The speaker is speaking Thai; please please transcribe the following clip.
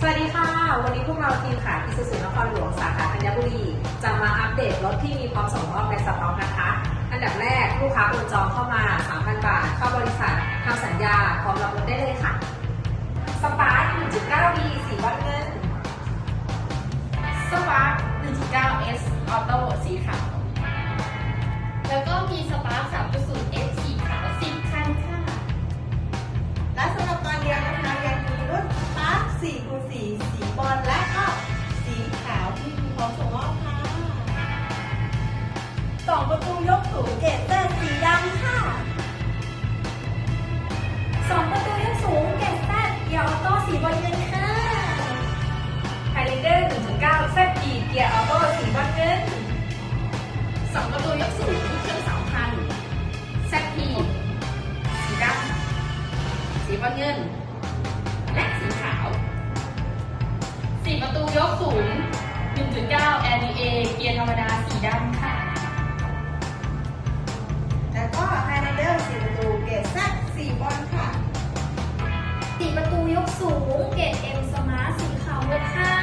สวัสดีค่ะ วันนี้พวกเราทีมขายอิสุสุนครหลวงสาขาธัญบุรี จะมาอัปเดตรถที่มีพร้อมส่งมอบในสต็อกนะคะ อันดับแรกลูกค้าโอนจองเข้ามา 3,000 บาท เข้าบริษัททำสัญญาพร้อมรับรถได้เลยค่ะ สปาร์ค1.9 B สีบอลเงิน สปาร์ค 1.9S ออโต้สีขาว แล้วก็มีสปาร์ สองประตูยกสูงเกตเตอร์สีดำค่ะสองประตูยกสูงเก่งแซ่บเกียร์ออโต้สีบอลเงินค่ะไฮเลเดอร์1.9แซ่บดีเกียร์ออโต้สีบอลเงิน2ประตูยกสูงเครื่อง3,000 ZP สีดำสีบอลเงิน และสีขาว4ประตูยกสูง1.9 LDA เกียร์ธรรมดา เกตเอ็มสมาร์ทสีขาวมูลค่า